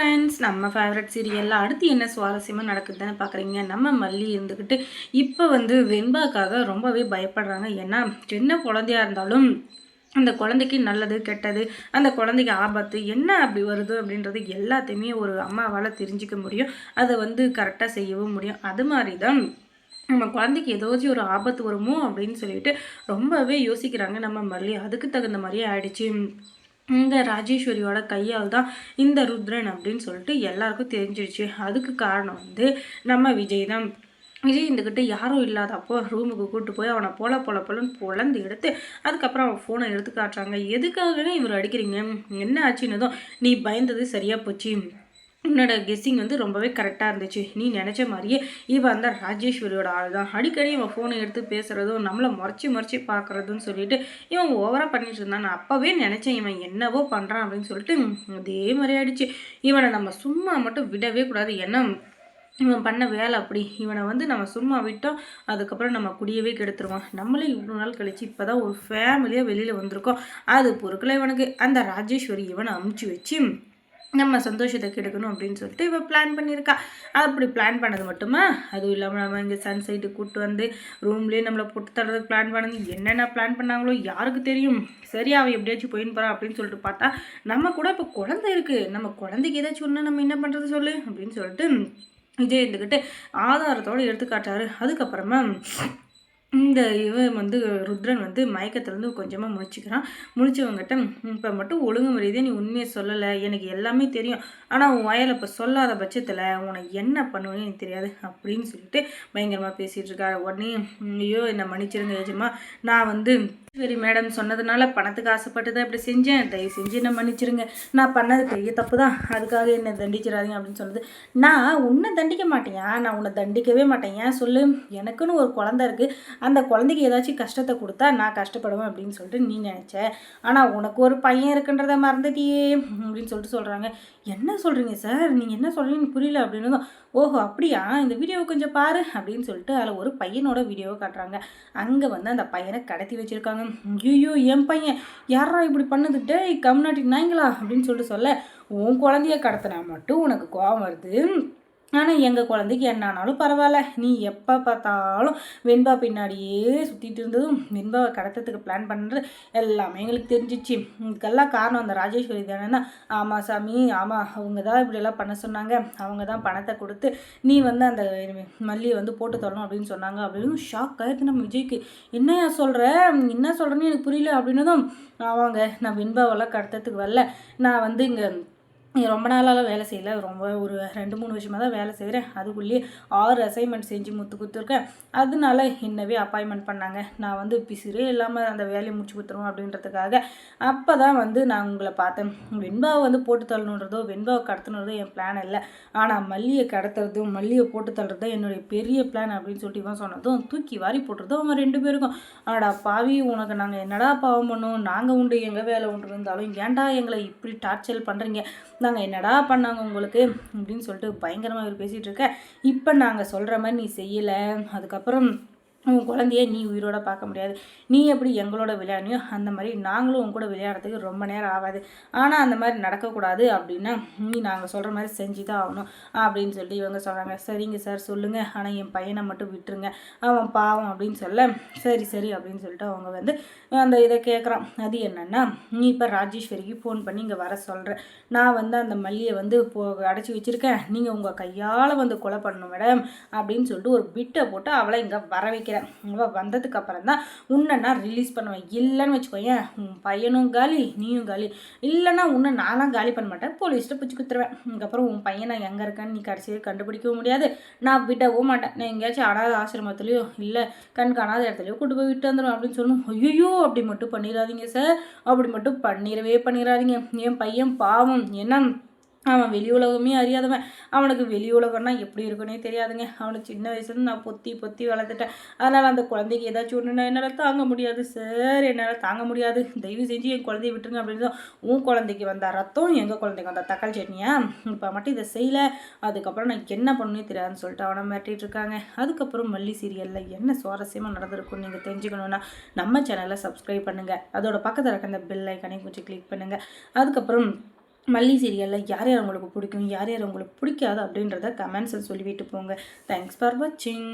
Friends நம்ம favourite சீரியலில் அடுத்து என்ன சுவாரஸ்யமாக நடக்குதுன்னு பார்க்குறீங்க நம்ம மல்லி இருந்துக்கிட்டு இப்போ வந்து வெண்பாக்காக ரொம்பவே பயப்படுறாங்க. ஏன்னா சின்ன குழந்தையா இருந்தாலும் அந்த குழந்தைக்கு நல்லது கெட்டது அந்த குழந்தைக்கு ஆபத்து என்ன அப்படி வருது அப்படின்றது எல்லாத்தையுமே ஒரு அம்மாவால் தெரிஞ்சிக்க முடியும். அதை வந்து கரெக்டாக செய்யவும் முடியும். அது மாதிரி தான் நம்ம குழந்தைக்கு ஏதாச்சும் ஒரு ஆபத்து வருமோ அப்படின்னு சொல்லிட்டு ரொம்பவே யோசிக்கிறாங்க நம்ம மல்லி. அதுக்கு தகுந்த மாதிரியே ஆயிடுச்சு. இந்த ராஜேஸ்வரியோட கையால் தான் இந்த ருத்ரன் அப்படின்னு சொல்லிட்டு எல்லாருக்கும் தெரிஞ்சிடுச்சு அதுக்கு காரணம் வந்து நம்ம விஜய் தான். விஜய் இருந்துக்கிட்டு யாரும் இல்லாதப்போ ரூமுக்கு கூப்பிட்டு போய் அவனை போல போல போலன்னு பொழந்து எடுத்து அதுக்கப்புறம் அவன் ஃபோனை எடுத்து காட்டுறாங்க. எதுக்காகவே இவர் அடிக்கிறீங்க? என்ன ஆச்சுன்னதும் நீ பயந்தது சரியாக போச்சு. உன்னோட கெஸ்ஸிங் வந்து ரொம்பவே கரெக்டாக இருந்துச்சு. நீ நினச்ச மாதிரியே இவன் அந்த ராஜேஸ்வரியோட ஆள் தான் அடிக்கடி இவன் ஃபோனை எடுத்து பேசுகிறதும் நம்மளை முறைச்சி முறைச்சி பார்க்குறதுன்னு சொல்லிட்டு இவன் ஓவராக பண்ணிட்டு இருந்தான். நான் அப்போவே நினச்சேன் இவன் என்னவோ பண்ணுறான் அப்படின்னு சொல்லிட்டு அதே மாதிரி ஆயிடுச்சு. இவனை நம்ம சும்மா மட்டும் விடவே கூடாது. என்ன? இவன் பண்ண வேலை அப்படி. இவனை வந்து நம்ம சும்மா விட்டோம் அதுக்கப்புறம் நம்ம குடியவே கெடுத்துருவான். நம்மளே இவ்வளோ நாள் கழித்து இப்போ தான் ஒரு ஃபேமிலியாக வெளியில் வந்திருக்கோம். அது பொருட்களை இவனுக்கு. அந்த ராஜேஸ்வரி இவனை அமுச்சு வச்சு நம்ம சந்தோஷத்தை கெடுக்கணும் அப்படின்னு சொல்லிட்டு இவள் பிளான் பண்ணியிருக்கா. அப்படி பிளான் பண்ணது மட்டுமா? அதுவும் இல்லாமல் நம்ம இங்கே சன் சைட்டு கூப்பிட்டு வந்து ரூம்லேயே நம்மளை போட்டு தர்றதுக்கு பிளான் பண்ணது. என்னென்ன பிளான் பண்ணாங்களோ யாருக்கு தெரியும்? சரி அவள் எப்படியாச்சும் போயின்னு போகிறா அப்படின்னு சொல்லிட்டு பார்த்தா நம்ம கூட இப்போ குழந்தை இருக்குது நம்ம குழந்தைக்கு ஏதாச்சும் ஒன்று நம்ம என்ன பண்ணுறது சொல்லு? அப்படின்னு சொல்லிட்டு விஜய் இருந்துக்கிட்டு ஆதாரத்தோடு எடுத்துக்காட்டாரு அதுக்கப்புறமா இந்த இவன் வந்து ருத்ரன் வந்து மயக்கத்துலேருந்து கொஞ்சமாக முடிச்சுக்கிறான் முடிச்சவங்ககிட்ட இப்போ மட்டும் ஒழுங்கு முறையதே நீ உண்மையை சொல்லலை. எனக்கு எல்லாமே தெரியும். ஆனால் உன் வயலை இப்போ சொல்லாத பட்சத்தில் உனக்கு என்ன பண்ணுவேன்னு எனக்கு தெரியாது அப்படின்னு சொல்லிட்டு பயங்கரமாக பேசிகிட்டு இருக்காரு. உடனே ஐயோ என்னை மன்னிச்சிருங்க ஏஜமா நான் வந்து சரி மேடம் சொன்னதுனால பணத்துக்கு ஆசைப்பட்டு தான் இப்படி செஞ்சேன். தயவு செஞ்சு என்ன மன்னிச்சிருங்க. நான் பண்ணது பெரிய தப்பு தான் அதுக்காக என்னை தண்டிச்சிடாதீங்க அப்படின்னு சொன்னது நான் உன்னை தண்டிக்க மாட்டேன். நான் உன்னை தண்டிக்கவே மாட்டேன். ஏன்? சொல்லு. எனக்குன்னு ஒரு குழந்த இருக்குது அந்த குழந்தைக்கு ஏதாச்சும் கஷ்டத்தை கொடுத்தா நான் கஷ்டப்படுவேன் அப்படின்னு சொல்லிட்டு நீ நினச்ச. ஆனால் உனக்கு ஒரு பையன் இருக்குன்றத மறந்துட்டியே அப்படின்னு சொல்லிட்டு சொல்கிறாங்க என்ன சொல்கிறீங்க சார்? நீங்கள் என்ன சொல்கிறீங்கன்னு புரியல அப்படின்னு ஓஹோ அப்படியா? இந்த வீடியோவை கொஞ்சம் பாரு அப்படின்னு சொல்லிட்டு அதில் ஒரு பையனோட வீடியோவை காட்டுறாங்க. அங்கே வந்து அந்த பையனை கடத்தி வச்சுருக்காங்க. ஐயோ என் பையன் யாரா இப்படி பண்ணுதுட்டே டேய் கம்நாட்டி நாய்ங்களா? அப்படின்னு சொல்லிட்டு சொல்ல உன் குழந்தைய கடத்தினா மட்டும் உனக்கு கோவம் வருது. ஆனால் எங்கள் குழந்தைக்கு என்னானாலும் பரவாயில்ல. நீ எப்போ பார்த்தாலும் வெண்பா பின்னாடியே சுற்றிட்டு இருந்ததும் வெண்பாவை கடத்தத்துக்கு பிளான் பண்ணுறது எல்லாமே எங்களுக்கு தெரிஞ்சிச்சு. இதுக்கெல்லாம் காரணம் அந்த ராஜேஸ்வரி தானேன்னா ஆமாம் சாமி ஆமாம் அவங்க தான் இப்படியெல்லாம் பண்ண சொன்னாங்க. அவங்க தான் பணத்தை கொடுத்து நீ வந்து அந்த மல்லியை வந்து போட்டு தரணும் அப்படின்னு சொன்னாங்க. அப்படின்னு ஷாக் ஆகிடுது நம்ம விஜய்க்கு என்னையா சொல்கிற என்ன சொல்கிறேன்னு எனக்கு புரியல. அப்படின்னதும் ஆவாங்க நான் வெண்பாவெல்லாம் கடத்தத்துக்கு வரல. நான் வந்து இங்கே ரொம்ப நாளால் வேலை செய்யல. ரொம்ப ஒரு ரெண்டு மூணு வருஷமாக தான் வேலை செய்கிறேன் அதுக்குள்ளேயே ஆறு அசைன்மெண்ட் செஞ்சு முத்து கொடுத்துருக்கேன் அதனால என்னவே அப்பாயின்மெண்ட் பண்ணாங்க. நான் வந்து பிசிறே இல்லாமல் அந்த வேலையை முடிச்சு கொடுத்துருவோம் அப்படின்றதுக்காக அப்போ தான் வந்து நான் உங்களை பார்த்தேன். வெண்பாவை வந்து போட்டு தள்ளணுன்றதோ வெண்பாவை கடத்தணுன்றதோ என் பிளான் இல்லை. ஆனால் மல்லியை கடத்துறதும் மல்லியை போட்டு தள்ளுறதும் என்னுடைய பெரிய பிளான் அப்படின்னு சொல்லிட்டு இவன் சொன்னதும் தூக்கி வாரி போட்டுறதும் அவன் ரெண்டு பேருக்கும். ஆடா பாவி உனக்கு நாங்கள் என்னடா பாவம் பண்ணோம்? நாங்கள் உண்டு எங்கள் வேலை உண்டு இருந்தாலும் ஏன்டா எங்களை இப்படி டார்ச்சர் பண்ணுறீங்க நாங்கள் என்னடா பண்ணாங்க உங்களுக்கு? அப்படின்னு சொல்லிட்டு பயங்கரமாக இவர் பேசிகிட்டு இருக்க. இப்போ நாங்கள் சொல்கிற மாதிரி நீ செய்யலை. அதுக்கப்புறம் உன் குழந்தைய நீ உயிரோட பார்க்க முடியாது. நீ எப்படி எங்களோட விளையாடினியோ அந்த மாதிரி நாங்களும் உன் கூட விளையாடுறதுக்கு ரொம்ப நேரம் ஆகாது. ஆனால் அந்த மாதிரி நடக்கக்கூடாது அப்படின்னா நீ நாங்கள் சொல்கிற மாதிரி செஞ்சு தான் ஆகணும் அப்படின்னு சொல்லி இவங்க சொல்கிறாங்க சரிங்க சார் சொல்லுங்கள் ஆனால் என் பையனை மட்டும் விட்டுருங்க. அவன் பாவம் அப்படின்னு சொல்ல சரி சரி அப்படின்னு சொல்லிட்டு அவங்க வந்து அந்த இதை கேட்குறான் அது என்னென்னா நீ இப்போ ராஜேஸ்வரிக்கு ஃபோன் பண்ணி இங்கே வர சொல்கிறேன் நான் வந்து அந்த மல்லியை வந்து போ அடைச்சி வச்சுருக்கேன். நீங்கள் உங்கள் கையால் வந்து கொலை பண்ணணும் மேடம் அப்படின்னு சொல்லிட்டு ஒரு பிட்டை போட்டு அவளை இங்கே வர வைக்க நினைக்கிறேன். அவள் வந்ததுக்கு அப்புறம் தான் உன்னை நான் ரிலீஸ் பண்ணுவேன். இல்லைன்னு வச்சுக்கோயேன் உன் பையனும் காலி நீயும் காலி. இல்லைன்னா உன்னை நானும் காலி பண்ண மாட்டேன். போலீஸ்ட்டு பிடிச்சி குத்துருவேன். அதுக்கப்புறம் உன் பையன் நான் எங்கே இருக்கான்னு நீ கடைசியில் கண்டுபிடிக்கவும் முடியாது. நான் விடவும் மாட்டேன். நான் எங்கேயாச்சும் அனாத ஆசிரமத்துலேயோ இல்லை கண் காணாத இடத்துலையோ கூட்டு போய் விட்டு வந்துடும் அப்படின்னு சொல்லணும் ஐயோ அப்படி மட்டும் பண்ணிடாதீங்க சார் அப்படி மட்டும் பண்ணிடவே பண்ணிடாதீங்க. என் பையன் பாவம். என்ன அவன் வெளி உலகமே அறியாதவன். அவனுக்கு வெளி உலகம்னா எப்படி இருக்குன்னே தெரியாதுங்க. அவனுக்கு சின்ன வயசுலேருந்து நான் பொத்தி பொத்தி வளர்த்துட்டேன். அதனால் அந்த குழந்தைக்கு ஏதாச்சும் ஒன்றுனா என்னால் தாங்க முடியாது. சார் என்னால் தாங்க முடியாது. தயவு செஞ்சு என் குழந்தைய விட்டுருங்க அப்படின்னு உன் குழந்தைக்கு வந்த ரத்தம் எங்கள் குழந்தைக்கு வந்த தக்காளி சட்னியா? இப்போ மட்டும் இதை செய்யலை. அதுக்கப்புறம் நான் என்ன பண்ணணும் தெரியாதுன்னு சொல்லிட்டு அவனை மிரட்டிகிட்டு இருக்காங்க. அதுக்கப்புறம் மல்லி சீரியலில் என்ன சுவாரஸ்யமாக நடந்திருக்கும்னு நீங்கள் தெரிஞ்சுக்கணுன்னா நம்ம சேனலை சப்ஸ்கிரைப் பண்ணுங்கள் அதோட பக்கத்தில் இருக்க அந்த பெல் ஐக்கனையும் கொஞ்சம் கிளிக் பண்ணுங்கள் அதுக்கப்புறம் மல்லி சீரியலில் யார் யார் உங்களுக்கு பிடிக்கும் யார் யார் உங்களுக்கு பிடிக்காது அப்படின்றத கமெண்ட்ஸில் சொல்லிவிட்டு போங்க. தேங்க்ஸ் ஃபார் வாட்சிங்